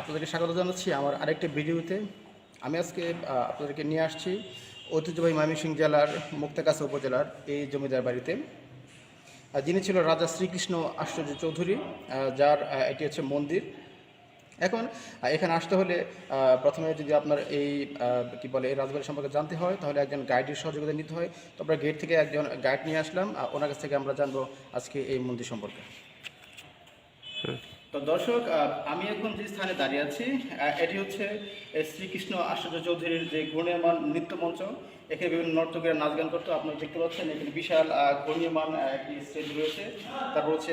আপনাদেরকে স্বাগত জানাচ্ছি আমার আরেকটি ভিডিওতে। আমি আজকে আপনাদেরকে নিয়ে আসছি ঐতিহ্যবাহী ময়মনসিংহ জেলার মুক্তাগাছা উপজেলার এই জমিদার বাড়িতে। যিনি ছিল রাজা শ্রীকৃষ্ণ আশ্চর্য চৌধুরী যার এটি হচ্ছে মন্দির। এখন এখানে আসতে হলে প্রথমে যদি আপনার এই কি বলে, এই রাজবাড়ি সম্পর্কে জানতে হয়, তাহলে একজন গাইডের সহযোগিতা নিতে হয়। তো আমরা গেট থেকে একজন গাইড নিয়ে আসলাম ওনার কাছ থেকে আমরা জানব আজকে এই মন্দির সম্পর্কে। তো দর্শক আমি এখন যে স্থানে দাঁড়িয়ে আছি এটি হচ্ছে শ্রীকৃষ্ণ আশ্চর্য চৌধুরীর যে ঘূর্ণীয়মান নৃত্য মঞ্চ। এখানে বিভিন্ন নর্তকীরা নাচ গান করতো আপনারা দেখতে পাচ্ছেন এখানে বিশাল ঘূর্ণীয়মান একটি স্টেজ রয়েছে। তারপর হচ্ছে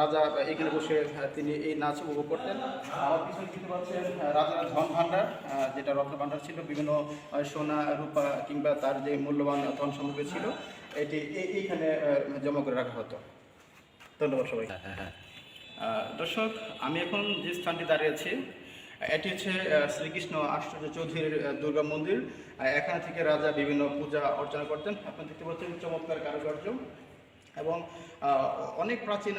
রাজা এখানে বসে তিনি এই নাচ উপভোগ করতেন। আমার পিছনে দেখতে পাচ্ছেন রাজার ধন ভাণ্ডার যেটা রত্ন ভাণ্ডার ছিল বিভিন্ন সোনা রূপা কিংবা তার যে মূল্যবান ধন সামগ্রী ছিল এটি এই- এইখানে জমা করে রাখা হতো। ধন্যবাদ সবাই আহ, দর্শক, আমি এখন যে স্থানটি দাঁড়িয়ে আছি, এটি হচ্ছে শ্রীকৃষ্ণ আশ্চর্য চৌধুরীর দুর্গা মন্দির। এখান থেকে রাজা বিভিন্ন পূজা অর্চনা করতেন। আপনারা দেখতে পাচ্ছেন চমৎকার কারুকার্য এবং অনেক প্রাচীন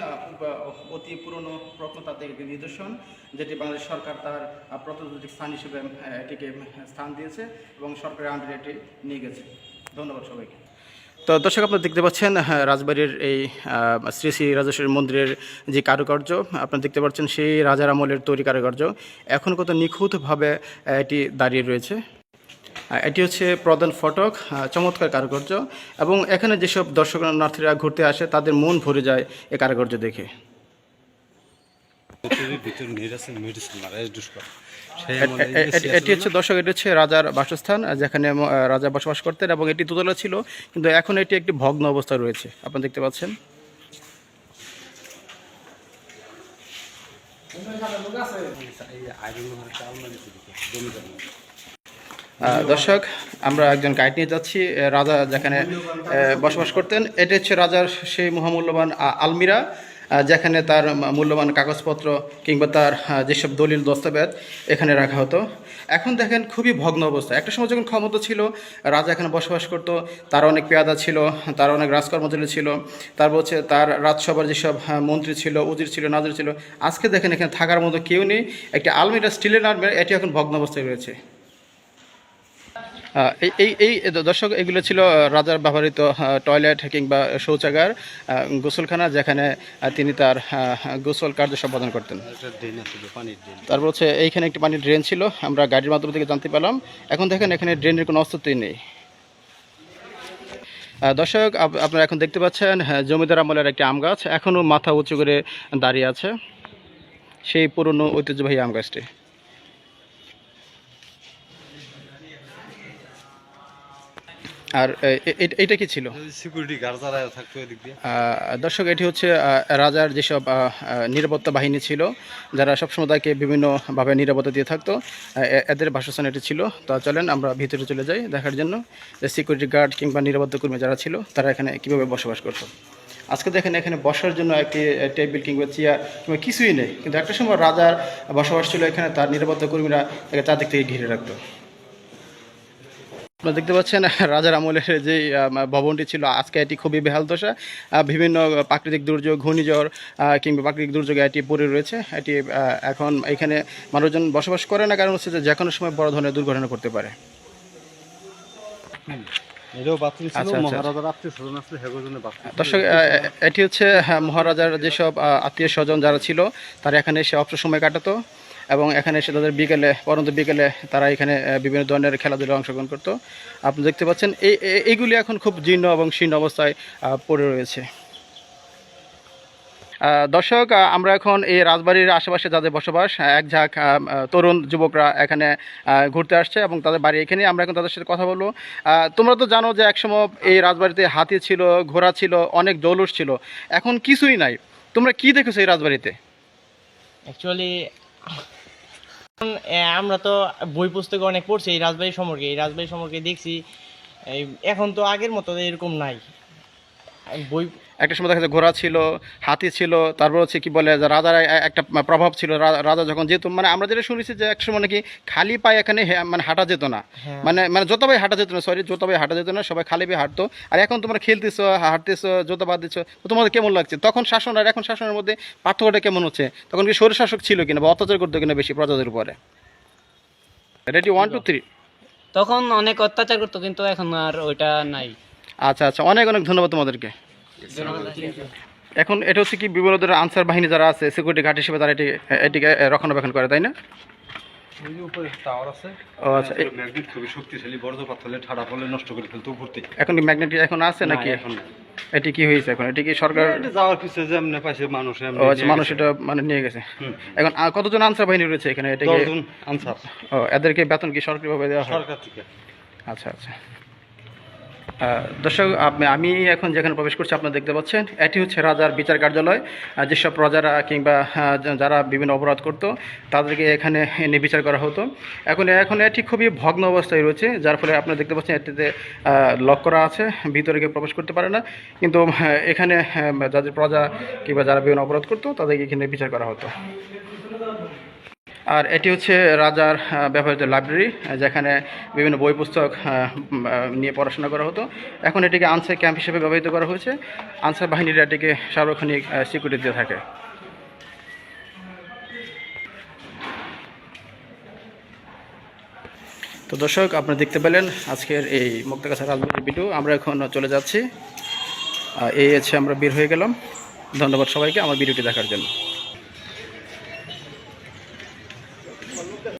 অতি পুরনো প্রত্নতাত্ত্বিক নিদর্শন, যেটি বাংলাদেশ সরকার তার প্রত্নতাত্ত্বিক স্থান হিসেবে এটিকে স্থান দিয়েছে এবং সরকারের আন্ডারে এটি নিয়ে গেছে। ধন্যবাদ সবাইকে। তো দর্শক আপনারা দেখতে পাচ্ছেন হ্যাঁ, রাজবাড়ির এই শ্রী শ্রী রাজেশ্বরী মন্দিরের যে কারুকার্য আপনারা দেখতে পাচ্ছেন সেই রাজার আমলের তৈরি কারুকার্য। এখন কত নিখুঁতভাবে এটি দাঁড়িয়ে রয়েছে। এটি হচ্ছে প্রধান ফটক চমৎকার কারুকার্য এবং এখানে যেসব দর্শনার্থীরা ঘুরতে আসে তাদের মন ভরে যায় এই কারুকার্য দেখে। এটি হচ্ছে দর্শক এটি হচ্ছে রাজার বাসস্থান যেখানে রাজা বসবাস করতেন এবং এটি দোতলা ছিল কিন্তু এখন এটি একটি ভগ্ন অবস্থায় রয়েছে। আপনারা দেখতে পাচ্ছেন। দর্শক আমরা একজন গাইড নিয়ে যাচ্ছি রাজা যেখানে বসবাস করতেন। এটি হচ্ছে রাজার সেই মহামূল্যবান আলমিরা। যেখানে তার মূল্যবান কাগজপত্র কিংবা তার যেসব দলিল দস্তাবেজ এখানে রাখা হতো। এখন দেখেন খুবই ভগ্ন অবস্থা। একটা সময় যখন ক্ষমতা ছিল, রাজা এখানে বসবাস করতো, তার অনেক পেয়াদা ছিল, তার অনেক রাজকর্মচারী ছিল, তারপর হচ্ছে তার রাজসভার যেসব মন্ত্রী ছিল, উজির ছিল, নাজির ছিল, আজকে দেখেন এখানে থাকার মতো কেউ নেই। একটি আলমিরা স্টিলের আলমিরা এটি এখন ভগ্ন অবস্থায় রয়েছে। এই এই দর্শক, এগুলো ছিল রাজার ব্যবহৃত টয়লেট, কিংবা শৌচাগার গোসলখানা, যেখানে তিনি তার গোসল কার্য সম্পাদন করতেন। তারপর হচ্ছে, এইখানে একটি পানির ড্রেন ছিল, আমরা গাড়ির মাধ্যম থেকে জানতে পারলাম এখন দেখেন, এখানে ড্রেনের কোনো অস্তিত্বই নেই। দর্শক, আপ- আপনারা এখন দেখতে পাচ্ছেন জমিদার আমলের একটি আম গাছ, এখনও মাথা উঁচু করে দাঁড়িয়ে আছে। সেই পুরনো ঐতিহ্যবাহী আম গাছটি। আর এটা কি ছিল? সিকিউরিটি গার্ড যারা থাকতো এদিক দিয়ে। দর্শক এটি হচ্ছে রাজার যেসব নিরাপত্তা বাহিনী ছিল যারা সবসময় তাকে বিভিন্নভাবে নিরাপত্তা দিয়ে থাকতো এদের বাসস্থান এটি ছিল। তো চলেন আমরা ভিতরে চলে যাই দেখার জন্য। যে সিকিউরিটি গার্ড কিংবা নিরাপত্তা কর্মী যারা ছিল তারা এখানে কীভাবে বসবাস করতো? আজকে দেখেন এখানে বসার জন্য একটি টেবিল কিংবা চেয়ার কিংবা কিছুই নেই। কিন্তু একটা সময় রাজার বসবাস ছিল এখানে তার নিরাপত্তা কর্মীরা তাকে চারদিক থেকে ঘিরে রাখতো। আপনারা দেখতে পাচ্ছেন রাজার আমলের যে ভবনটি ছিল আজকে এটি খুবই বেহাল দশা। বিভিন্ন প্রাকৃতিক দুর্যোগ ঘূর্ণিঝড় কিংবা প্রাকৃতিক দুর্যোগে এটি পড়ে রয়েছে। এটি এখন এখানে মানুষজন বসবাস করে না কারণ হচ্ছে যে কোনো সময় বড় ধরনের দুর্ঘটনা করতে পারে। আচ্ছা, আচ্ছা। দর্শক এটি হচ্ছে মহারাজার যেসব আত্মীয় স্বজন যারা ছিল তারা এখানে এসে অবসর সময় কাটাতো। এবং এখানে এসে তাদের বিকেলে, পরন্ত বিকেলে তারা এখানে বিভিন্ন ধরনের খেলাধুলায় অংশগ্রহণ করতো। আপনি দেখতে পাচ্ছেন, এই, এই- এইগুলি এখন খুব জীর্ণ এবং শীর্ণ অবস্থায় পড়ে রয়েছে। দর্শক আমরা এখন এই রাজবাড়ির আশেপাশে যাদের বসবাস এক ঝাঁক তরুণ যুবকরা এখানে ঘুরতে আসছে এবং তাদের বাড়ি এখানে। আমরা এখন তাদের সাথে কথা বলব। তোমরা তো জানো যে একসময় এই রাজবাড়িতে হাতি ছিল, ঘোড়া ছিল, অনেক জৌলুস ছিল। এখন কিছুই নাই। তোমরা কি দেখেছ এই রাজবাড়িতে? অ্যাকচুয়ালি আমরা তো বই পুস্তকে অনেক পড়ছি, এই রাজবাড়ি সম্পর্কে। এই রাজবাড়ি সম্পর্কে দেখছি এখন তো আগের মতো এরকম নাই। বই একটা সময় দেখা যায় ঘোড়া ছিল হাতি ছিল তারপর হচ্ছে কি বলে রাজার একটা প্রভাব ছিল রাজা যখন যেত মানে আমরা যেটা শুনেছি যে এক সময় নাকি খালি পায়ে এখানে মানে হাঁটা যেত না। মানে মানে যত ভাই হাঁটা যেত না সরি যত ভাই হাঁটা যেত না সবাই খালি পায়ে হাঁটতো। আর এখন তোমরা খেলতেছো হাঁটতেছো যত বাদ দিচ্ছ তোমাদের কেমন লাগছে? তখন শাসন আর এখন শাসনের মধ্যে পার্থক্যটা কেমন হচ্ছে? তখন কি শরীর শাসক ছিল কিনা বা অত্যাচার করতো কিনা বেশি প্রজাদের উপরে? রেডি ওয়ান টু থ্রি তখন অনেক অত্যাচার করতো কিন্তু এখন আর ওইটা নাই। আচ্ছা আচ্ছা অনেক অনেক ধন্যবাদ তোমাদেরকে। এখন এটা হচ্ছে কি বিভিন্ন ধরনের আনসার বাহিনী যারা আছে সিকিউরিটি গার্ড হিসেবে তারা এটি এটিকে রক্ষণাবেক্ষণ করে তাই না? ওই যে উপরে টাওয়ার আছে ও আচ্ছা এখন ম্যাগনেট এখন আছে নাকি? এখন। এটি কি হয়েছে এখন? এটি কি সরকার যাওয়ার কিছু যেমন পাইছে মানুষ ও আচ্ছা মানুষ এটা মানে নিয়ে গেছে। এখন কতজন আনসার বাহিনী রয়েছে এখানে? এটা কি আনসার। ও এদেরকে বেতন কি সরকারিভাবে দেওয়া হয়? সরকার থেকে। আচ্ছা আচ্ছা। দর্শক আমি এখন যেখানে প্রবেশ করছি, আপনারা দেখতে পাচ্ছেন, এটি হচ্ছে রাজার বিচার কার্যালয়। যেসব প্রজারা কিংবা যারা বিভিন্ন অপরাধ করত, তাদেরকে এখানে এনে বিচার করা হতো। এখন এখন এটি খুবই ভগ্ন অবস্থায় রয়েছে, যার ফলে আপনারা দেখতে পাচ্ছেন, এটিতে লক করা আছে, ভিতরে কেউ প্রবেশ করতে পারে না। কিন্তু এখানে যাদের প্রজা কিংবা যারা বিভিন্ন অপরাধ করতো, তাদেরকে এখানে বিচার করা হতো। আর এটি হচ্ছে রাজার ব্যবহৃত লাইব্রেরি যেখানে বিভিন্ন বই পুস্তক নিয়ে পড়াশোনা করা হতো। এখন এটিকে আনসার ক্যাম্প হিসেবে ব্যবহৃত করা হয়েছে। আনসার বাহিনীরা এটিকে সার্বক্ষণিক সিকিউরিটি দিয়ে থাকে। তো দর্শক, আপনারা দেখতে পেলেন আজকের এই মুক্তাগাছা রাজবাড়ির ভিডিও আমরা এখন চলে যাচ্ছি। এই আছে আমরা বের হয়ে গেলাম। ধন্যবাদ সবাইকে আমার ভিডিওটি দেখার জন্য।